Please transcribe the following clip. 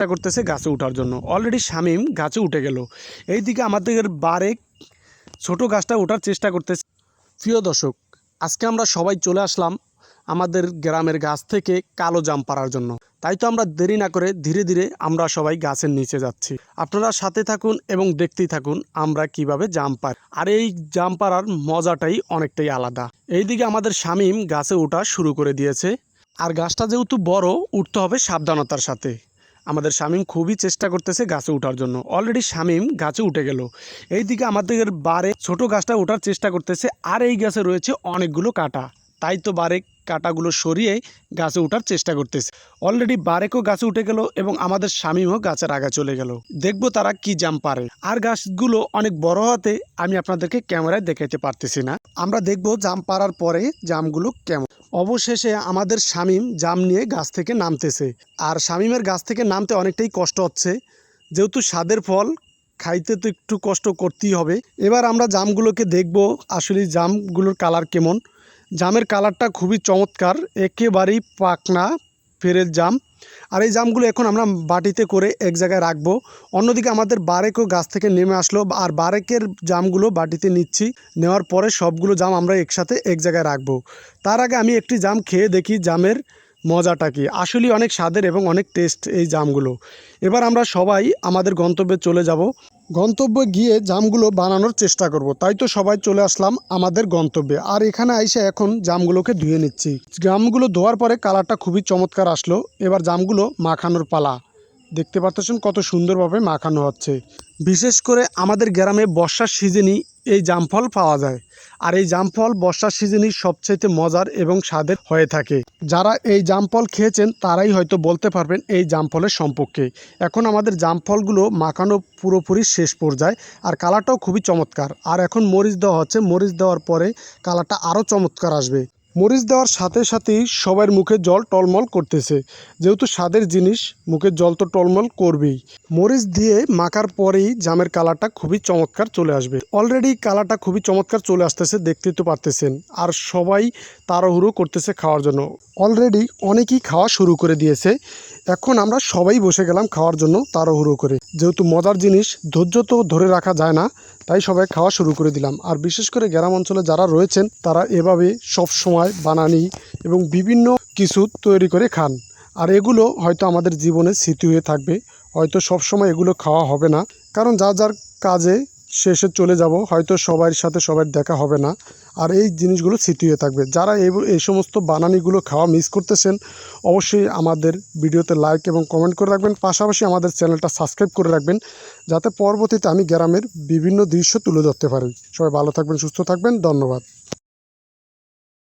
চেষ্টা করতেছে গাছে ওঠার জন্য। অলরেডি শামিম গাছে উঠে গেল। এইদিকে আমাদের বারেক ছোট গাছটা ওঠার চেষ্টা করতেছে। প্রিয় দর্শক, আজকে আমরা সবাই চলে আসলাম আমাদের গ্রামের গাছ থেকে কালো জাম পাড়ার জন্য। তাই তো আমরা দেরি না করে ধীরে ধীরে আমরা সবাই গাছের নিচে যাচ্ছি। আপনারা সাথে থাকুন এবং দেখতেই থাকুন আমরা কীভাবে জাম পাই আর এই জাম পাড়ার মজাটাই অনেকটাই আলাদা। এইদিকে আমাদের শামিম গাছে ওঠা শুরু করে দিয়েছে। আর গাছটা যেহেতু বড়, উঠতে হবে সাবধানতার সাথে। আমাদের শামিম খুবই চেষ্টা করতেছে গাছে ওঠার জন্য। অলরেডি শামিম গাছে উঠে গেল। এইদিকে আমাদের বারে ছোট গাছটা ওঠার চেষ্টা করতেছে, আর এই গাছে রয়েছে অনেকগুলো কাটা। তাই তো বারে কাটাগুলো সরিয়ে গাছে ওঠার চেষ্টা করতেছে। অলরেডি বারেকও গাছে উঠে গেল এবং আমাদের স্বামীও গাছের আগা চলে গেল। দেখব তারা কি জাম পারে। আর গাছগুলো অনেক বড় হতে আমি আপনাদেরকে ক্যামেরায় দেখাইতে পারতেছি না। আমরা দেখব জাম পাড়ার পরে জামগুলো কেমন। অবশেষে আমাদের শামিম জাম নিয়ে গাছ থেকে নামতেছে। আর শামিমের গাছ থেকে নামতে অনেকটাই কষ্ট হচ্ছে। যেহেতু স্বাদের ফল, খাইতে তো একটু কষ্ট করতেই হবে। এবার আমরা জামগুলোকে দেখব আসলে জামগুলোর কালার কেমন। জামের কালারটা খুবই চমৎকার, একেবারেই পাকনা ফেরের জাম। আর এই জামগুলো এখন আমরা বাটিতে করে এক জায়গায় রাখব। অন্যদিকে আমাদের বারেকও গাছ থেকে নেমে আসলো আর বারেকের জামগুলো বাটিতে নিচ্ছি। নেওয়ার পরে সবগুলো জাম আমরা একসাথে এক জায়গায় রাখব। তার আগে আমি একটি জাম খেয়ে দেখি জামের। মজাটা কি? আসলে অনেক স্বাদের এবং অনেক টেস্ট এই জামগুলো। এবার আমরা সবাই আমাদের গন্তব্যে চলে যাব। গন্তব্যে গিয়ে জামগুলো বানানোর চেষ্টা করব। তাই তো সবাই চলে আসলাম আমাদের গন্তব্যে। আর এখানে আইসে এখন জামগুলোকে ধুয়ে নিচ্ছি। জামগুলো ধোয়ার পরে কালারটা খুবই চমৎকার আসলো। এবার জামগুলো মাখানোর পালা। দেখতে পাচ্ছেন কত সুন্দরভাবে মাখানো হচ্ছে। বিশেষ করে আমাদের গ্রামে বর্ষার সিজনই এই জামফল পাওয়া যায়। আর এই জামফল বর্ষার সিজনই সবচাইতে মজার এবং স্বাদের হয়ে থাকে। যারা এই জামফল খেয়েছেন, তারাই হয়তো বলতে পারবেন এই জামফলের সম্পর্কে। এখন আমাদের জামফলগুলো মাখানো পুরোপুরি শেষ পর্যায়ে, আর কালারটাও খুবই চমৎকার। আর এখন মরিচ দেওয়া হচ্ছে। মরিচ দেওয়ার পরে কালারটা আরও চমৎকার আসবে। মরিচ দেওয়ার সাথে সাথেই সবার মুখে জল টলমল করতেছে। যেহেতু স্বাদের জিনিস, মুখে জল তো টলমল করবেই। মরিচ দিয়ে মাখার পরেই জামের কালারটা খুবই চমৎকার চলে আসবে। অলরেডি কালারটা খুবই চমৎকার চলে আসতেছে দেখতে তো পারতেছেন। আর সবাই তাড়াহুড়ো করতেছে খাওয়ার জন্য। অলরেডি অনেকেই খাওয়া শুরু করে দিয়েছে। এখন আমরা সবাই বসে গেলাম খাওয়ার জন্য তাড়াহুড়ো করে। যেহেতু মজার জিনিস, ধৈর্য তো ধরে রাখা যায় না, তাই সবাই খাওয়া শুরু করে দিলাম। আর বিশেষ করে গ্রাম অঞ্চলে যারা রয়েছেন, তারা এভাবে সব সময় বানানি এবং বিভিন্ন কিছু তৈরি করে খান। আর এগুলো হয়তো আমাদের জীবনে স্মৃতি হয়ে থাকবে। হয়তো সব সময় এগুলো খাওয়া হবে না। কারণ যা যার কাজে শেষে চলে যাব, হয়তো সবার সাথে সবার দেখা হবে না। আর এই জিনিসগুলো স্মৃতি হয়ে থাকবে। যারা এই এই সমস্ত বানানিগুলো খাওয়া মিস করতেছেন, অবশ্যই আমাদের ভিডিওতে লাইক এবং কমেন্ট করে রাখবেন। পাশাপাশি আমাদের চ্যানেলটা সাবস্ক্রাইব করে রাখবেন, যাতে পরবর্তীতে আমি গ্রামের বিভিন্ন দৃশ্য তুলে ধরতে পারি। সবাই ভালো থাকবেন, সুস্থ থাকবেন। ধন্যবাদ।